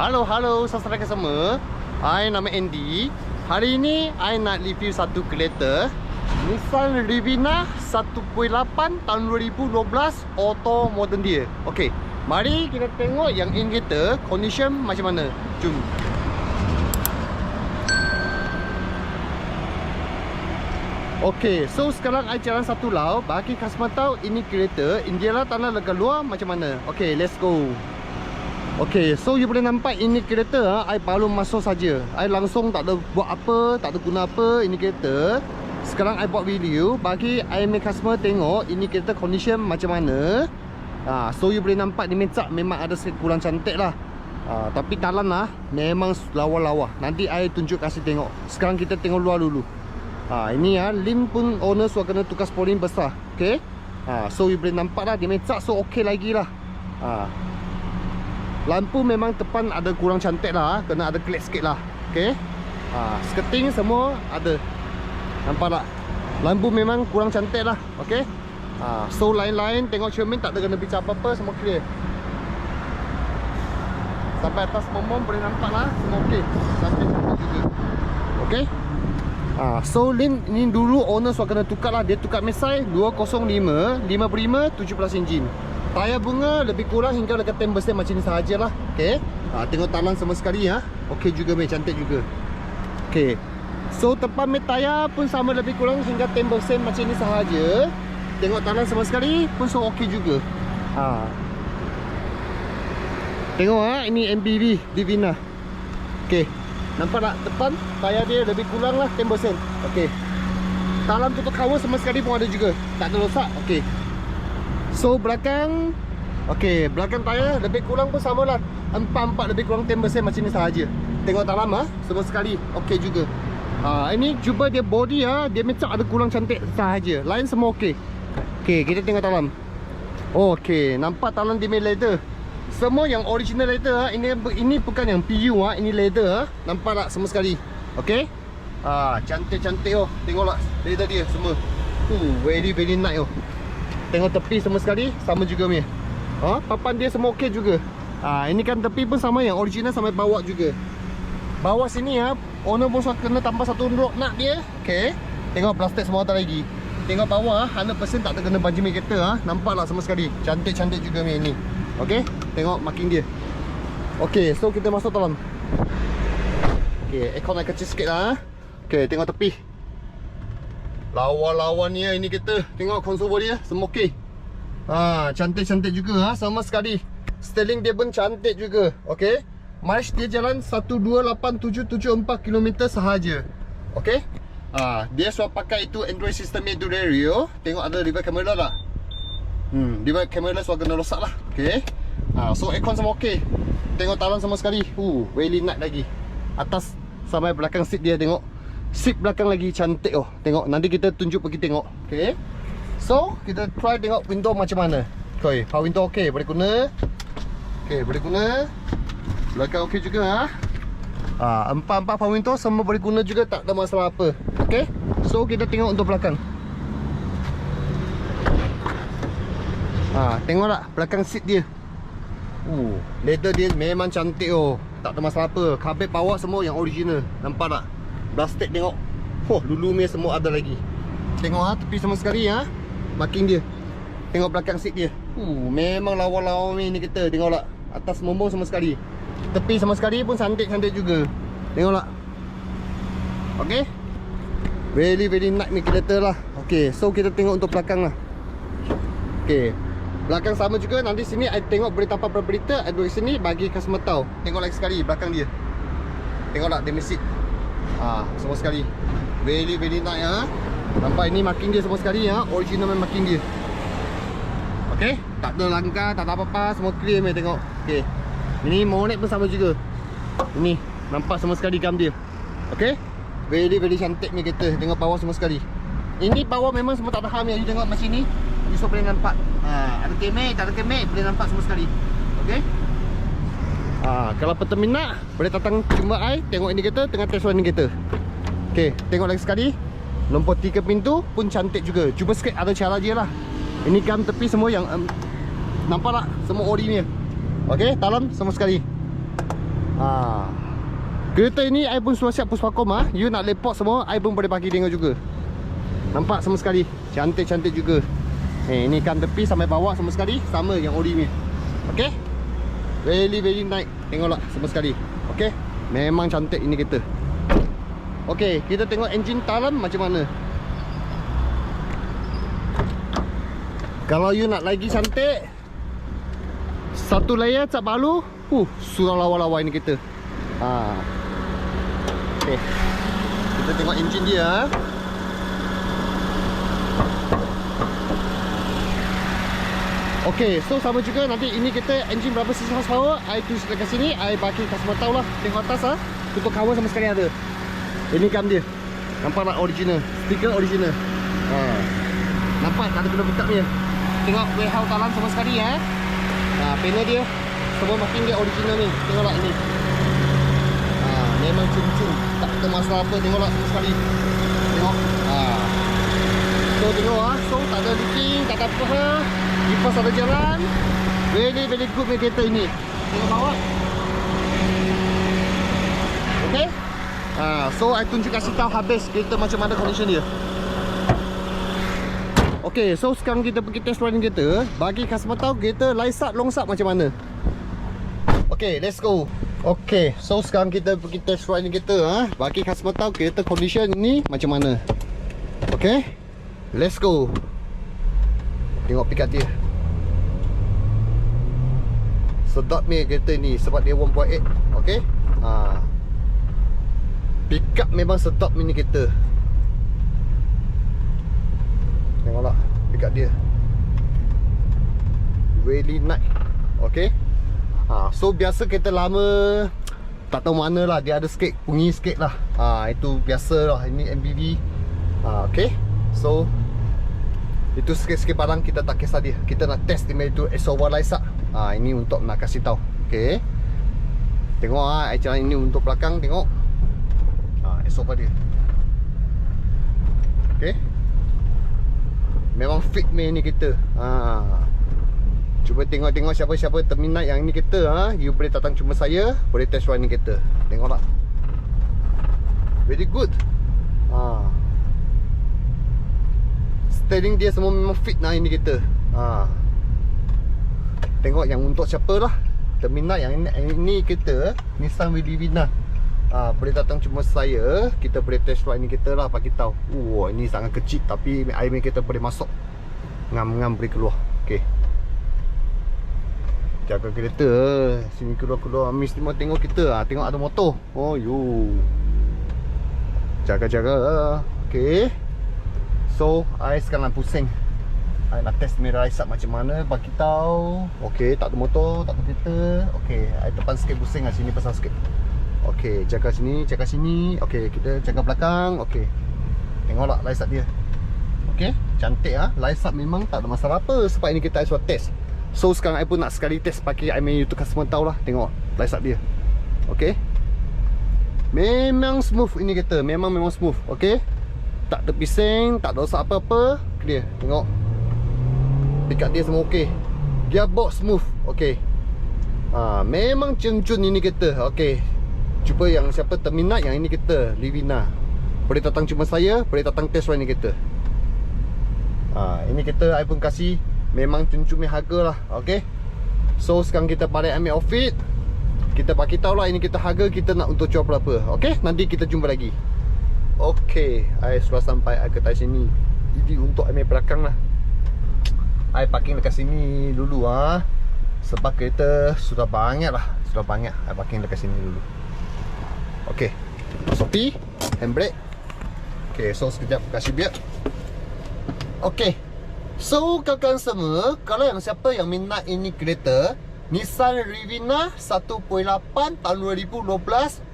Halo, halo saudara semua. I nama Andy. Hari ini I nak review satu kereta Nissan Rivina 1.8 tahun 2012 auto modern dia. Okey, mari kita tengok yang ini kereta condition macam mana. Jom. Okey, so sekarang I jalan satu lau bagi customer tahu ini kereta Indialah tanah lega luar macam mana. Okey, let's go. Okey, so you boleh nampak ini kereta ha, I baru masuk saja. I langsung tak ada buat apa, tak ada guna apa ini kereta. Sekarang I buat video bagi I make customer tengok ini kereta condition macam mana. Ha, so you boleh nampak ni mecak memang ada sedikit kurang cantik lah. Ha, tapi talan lah memang lawa-lawa. Nanti I tunjuk kasih tengok. Sekarang kita tengok luar dulu. Ha, ini ya, lim pun owner suka kena tukar spoiling besar. Okay. Ha, so you boleh nampak lah dia mecak so okay lagi lah. Ha, Lampu memang depan ada kurang cantik lah Kena ada klik sikit lah. Okay ha, Sketing semua ada. Nampak tak? Lampu memang kurang cantik lah Okay ha, So lain-lain tengok cermin tak ada kena bicara apa-apa Semua clear. Sampai atas momom boleh nampak lah Semua okay Cantik-cantik juga. Okay ha, So Lin ni dulu owner suka kena tukar lah. Dia tukar mesai 205 55 17 enjin Tayar bunga lebih kurang hingga dekat 10% macam ni sahajalah. Okey. Ha, tengok talang sama sekali ya. Okey juga meh cantik juga. Okey. So tepan meh tayar pun sama lebih kurang hingga 10% macam ni sahaja. Tengok talang sama sekali pun so okey juga. Ha. Tengok ha ini MPV Divina. Okey. Nampak tak depan tayar dia lebih kurang lah 10%. Okey. Talang tutup cover sama sekali pun ada juga. Tak ada rosak. So belakang Okay belakang tayar lebih kurang pun sama lah. Empat-empat lebih kurang 10% macam ni sahaja. Tengok dalam ah Semua sekali. Okay juga. Ha, Ini cuba dia body ah Dia macam ada kurang cantik sahaja. Lain semua okay Okay kita tengok dalam. Oh, Okay nampak dalam dia main leather. Semua yang original leather ah Ini ini bukan yang PU ah Ini leather ah. Nampak tak semua sekali? Okay Ah Cantik-cantik oh. Tengoklah leather dia semua. Uh, very very nice oh Tengok tepi semua sekali Sama juga ni ha? Papan dia semua okey juga. Ha, Ini kan tepi pun sama yang original sampai bawah juga. Bawah sini ya Owner pun kena tambah satu rock nak dia. Okey. Tengok plastik semua tak lagi. Tengok bawah 100% tak terkena banjir kereta ha? Nampak lah semua sekali. Cantik-cantik juga ni ini. Okey. Tengok marking dia. Okey so kita masuk dalam. Okey aircon nak kecil sikit lah Okey tengok tepi Lawa-lawa ni ya ini kita Tengok konsol dia Semua okey ha, Cantik-cantik juga ha, Sama sekali. Styling dia pun cantik juga Okey? Mileage dia jalan 128,774 km sahaja Okey? Ha, Dia sudah pakai itu Android system itu radio Tengok ada reverse camera tak? Hmm, reverse camera sudah kena rosak lah Okey? Ha, So aircon semua okey. Tengok talan semua sekali. Uh, Really nice lagi. Atas sampai belakang seat dia tengok Seat belakang lagi cantik oh. Tengok nanti kita tunjuk pergi tengok. Okey. So, kita try tengok window macam mana. Okey, power window okey, boleh guna. Okey, boleh guna. Belakang okey juga ha. Ah, empat-empat power window semua boleh guna juga tak ada masalah apa. Okey. So, kita tengok untuk belakang. Ah, tengok tak belakang seat dia. Uh, leather dia memang cantik oh. Tak ada masalah apa. Carpet bawah semua yang original. Nampak tak? Plastik tengok. Oh dulu ni semua ada lagi. Tengok ha tepi sama sekali ha Marking dia. Tengok belakang seat dia. Uh, Memang lawa-lawa ni kita. Tengok tak Atas mombong sama sekali. Tepi sama sekali pun cantik-cantik juga. Tengok tak Okay Very very nice ni kereta lah. Okay so kita tengok untuk belakang lah. Okay Belakang sama juga. Nanti sini I tengok berita apa berita. I duduk sini bagi customer tahu. Tengok lagi sekali belakang dia. Tengok tak damage seat Ha, semua sekali. Very very nice ha. Nampak ini marking dia semua sekali ha. Original marking dia. Okey, tak ada langkah, tak ada apa-apa, semua clear meh tengok. Okey. Ini monet pun sama juga. Ini nampak semua sekali gam dia. Okey. Very very cantik ni kereta. Tengok bawah semua sekali. Ini bawah memang semua tak ada ham ya. You tengok macam ni. You so boleh nampak. Ha, ada kemek, tak ada kemek, boleh nampak semua sekali. Okey. Ha, kalau peterminat boleh datang jumpa I tengok ini kereta tengah test run kereta. Okey, tengok lagi sekali. Nombor 3 pintu pun cantik juga. Cuba sikit ada cara dia lah. Ini gam tepi semua yang um, nampak tak? Semua ori ni. Okey, dalam semua sekali. ha. Kereta ini I pun sudah siap puspakom ah. You nak lepak semua I pun boleh bagi tengok juga Nampak semua sekali Cantik-cantik juga Eh ini kan tepi sampai bawah semua sekali Sama yang ori ni Okay Really very nice. Tengoklah semua sekali. Okay Memang cantik ini kereta. Okay kita tengok engine dalam macam mana. Kalau you nak lagi cantik Satu layer cat balu. Uh, surah lawa-lawa ini kereta. Ha. Okay Kita tengok engine dia Okay, so sama juga nanti ini kita engine berapa cc horsepower I tulis dekat sini I bagi customer tahu lah. Tengok atas lah. Tutup cover sama sekali ada. Ini cam dia. Nampak tak original? Stiker original. Ha. Nampak tak ada kena buka ni? Tengok warehouse dalam sama sekali ya. Ha, panel dia Semua makin dia original ni. Tengoklah ini? Ha, Memang cun-cun Tak ada masalah apa Tengoklah sama sekali? Tengok. Ha. So tengok ah, so tak ada leaking, tak ada apa ha. Kipas ada jalan. Very very good ni kereta ini. Okay? Ha, so I tunjuk kasih tahu habis kereta macam mana condition dia. Okay, so sekarang kita pergi test riding kereta Bagi customer tahu kereta laisat longsat macam mana Okay, let's go Okay, so sekarang kita pergi test riding kereta ha? Bagi customer tahu kereta condition ni macam mana Okay Let's go Tengok pick up dia Sedap ni kereta ni Sebab dia 1.8 Okay ha. Pick up memang sedap ni kereta Tengoklah Pick up dia Really nice Okay ha. So biasa kereta lama Tak tahu mana lah Dia ada sikit Pungi sikit lah ha. Itu biasa lah Ini MBB ha. Okay So Itu sikit-sikit barang kita tak kisah dia Kita nak test dia itu SOV Lysa ha, Ini untuk nak kasih tahu. Okay Tengok ah, ha, Jalan ini untuk belakang Tengok. Ha, SOV dia Okay Memang fit main ni kita. Ha. Cuba tengok-tengok siapa-siapa terminat yang ni kita ha. You boleh datang cuma saya Boleh test ride ni kita. Tengok tak Very good. Ha. Steering dia semua memang fit lah ini kita. Ha. Tengok yang untuk siapa lah Terminat yang ini, kita Nissan Livina ha, Boleh datang cuma saya. Kita boleh test ride ni kita lah Bagi tahu. Wah ini sangat kecil Tapi air kita boleh masuk. Ngam-ngam boleh keluar. Okay Jaga kereta. Sini keluar-keluar. Miss ni mau tengok kita. Ha, Tengok ada motor. Oh yo. Jaga-jaga. Okay So, I sekarang pusing I nak test mirror Aisat macam mana Bagi tahu. Okay, tak ada motor Tak ada kereta. Okay, I depan sikit pusing lah Sini pasang sikit. Okay, jaga sini Jaga sini. Okay, kita jaga belakang. Okay Tengoklah Aisat dia? Okay, cantik ah. Ha? Aisat memang tak ada masalah apa Sebab ini kita sudah test. So, sekarang I pun nak sekali test Pakai I main YouTube customer tahu lah. Tengok Aisat dia. Okay Memang smooth ini kereta. Memang memang smooth. Okay tak terpising, tak ada rosak apa-apa. Clear, tengok Pick dia semua okey. Gearbox smooth, okey. Ha, Memang cun-cun ini kereta Okey. Cuba yang siapa terminat yang ini kereta Livina. Boleh datang cuma saya Boleh datang test ride ni kereta. Ha, Ini kereta I pun kasih. Memang cun-cun harga lah Okey. So sekarang kita balik ambil outfit. Kita bagi tahu lah ini kita harga Kita nak untuk jual berapa Okey. Nanti kita jumpa lagi. Okey, I sudah sampai ke atas sini. Jadi untuk ambil belakang lah. I parking dekat sini dulu ah. Ha? Sebab kereta sudah banyak lah. Sudah banyak. I parking dekat sini dulu. Okey. Sopi, handbrake. Okey, so sekejap kasih biar. Okey. So, kawan-kawan semua, kalau yang siapa yang minat ini kereta, Nissan Rivina 1.8 tahun 2012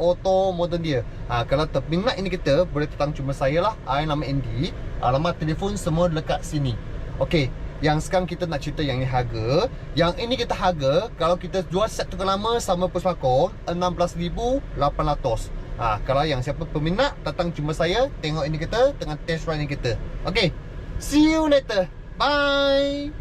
auto model dia. Ha, kalau terminat ini kita boleh datang cuma saya lah. I nama Andy. Alamat telefon semua dekat sini. Okey, yang sekarang kita nak cerita yang ni harga. Yang ini kita harga Kalau kita jual set tukar lama sama pos pakor RM16,800 ha, Kalau yang siapa peminat Datang jumpa saya Tengok ini kita Tengah test run ini kita. Okay See you later. Bye.